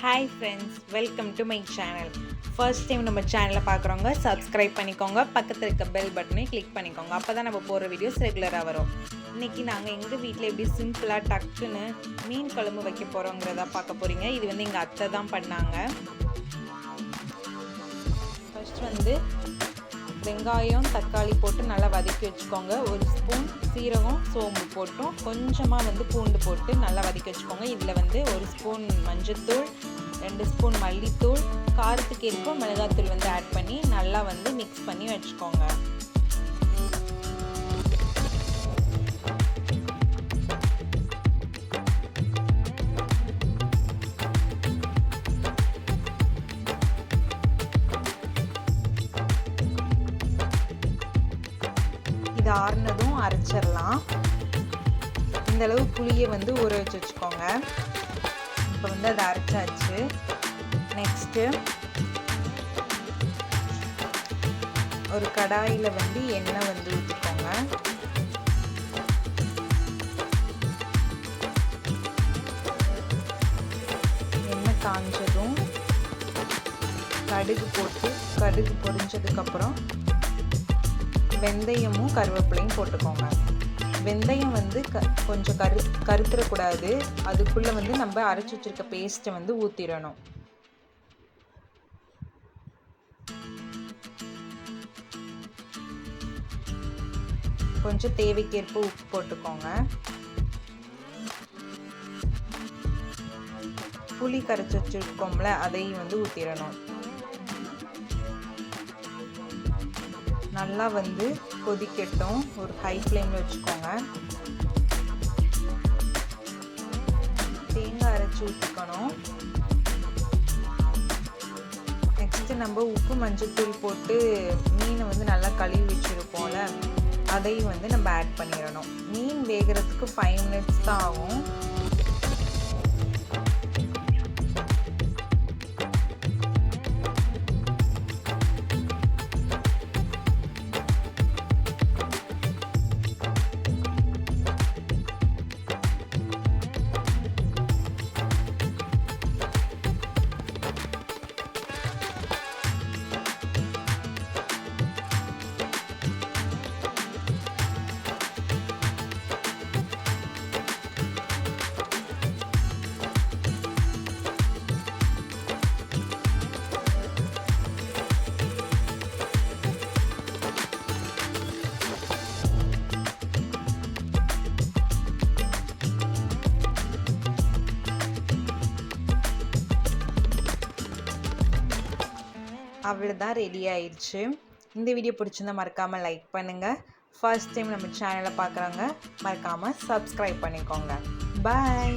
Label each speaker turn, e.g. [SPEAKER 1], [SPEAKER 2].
[SPEAKER 1] Hi friends welcome to my channel first time நம்ம சேனலை பார்க்குறவங்க சப்ஸ்கிரைப் பண்ணிக்கோங்க. பக்கத்தில் இருக்க பெல் பட்டனை கிளிக் பண்ணிக்கோங்க. அப்போ தான் நம்ம போகிற வீடியோஸ் ரெகுலராக வரும். இன்றைக்கி நாங்கள் எங்கள் வீட்டில் எப்படி சிம்பிளாக டக்குன்னு மீன் குழம்பு வைக்க போகிறோங்கிறதா பார்க்க போகிறீங்க இது வந்து எங்கள் அத்தை தான் பண்ணாங்க. ஃபர்ஸ்ட் வந்து வெங்காயம் தக்காளி போட்டு நல்லா வதக்கி வச்சுக்கோங்க. ஒரு ஸ்பூன் சீரகம் சோம்பு போட்டும். கொஞ்சமாக வந்து பூண்டு போட்டு நல்லா வதக்கி வச்சுக்கோங்க. இதில் வந்து ஒரு ஸ்பூன் மஞ்சத்தூள் ரெண்டு ஸ்பூன் மல்லித்தூள் காரத்துக்கு ஏற்ப மிளகாத்தூள் வந்து ஆட் பண்ணி நல்லா வந்து மிக்ஸ் பண்ணி வச்சுக்கோங்க. இது ஆறுனதும் அரைச்சிடலாம் இந்தளவு புளியை வந்து ஊற வச்சு வச்சுக்கோங்க. இப்போ வந்து அதை அரைச்சாச்சு. நெக்ஸ்ட்டு ஒரு கடாயில் வந்து எண்ணெய் வந்து ஊற்றிக்கோங்க எண்ணெய் காஞ்சதும் கடுகு போட்டு கடுகு பொரிஞ்சதுக்கப்புறம் வெந்தயமும் கருவேப்பிலையும் போட்டுக்கோங்க. வெந்தயம் வந்து க கொஞ்சம் கரு கருத்துறக்கூடாது. அதுக்குள்ளே வந்து நம்ம அரைச்சி வச்சுருக்க பேஸ்ட்டை வந்து ஊற்றிடணும் கொஞ்சம் தேவைக்கேற்ப உப்பு போட்டுக்கோங்க. புளி கரைச்சி வச்சுருக்கோம்ல அதையும் வந்து ஊற்றிடணும் நல்லா வந்து கொதிக்கட்டும். ஒரு ஹை ஃப்ளேமில் வச்சுக்கோங்க. தேங்காய் அரைச்சி ஊற்றிக்கணும் நெக்ஸ்ட்டு நம்ம உப்பு மஞ்சத்தூள் போட்டு மீனை வந்து நல்லா கழுவி வச்சுருப்போம்ல அதையும் வந்து நம்ம ஆட் பண்ணிடணும். மீன் வேகிறதுக்கு ஃபைவ் மினிட்ஸ் தான் ஆகும். அவ்வளோதான் ரெடி ஆயிடுச்சு. இந்த வீடியோ பிடிச்சிருந்தா மறக்காமல் லைக் பண்ணுங்கள் ஃபர்ஸ்ட் டைம் நம்ம சேனலை பார்க்குறவங்க மறக்காமல் சப்ஸ்கிரைப் பண்ணிக்கோங்க. பாய்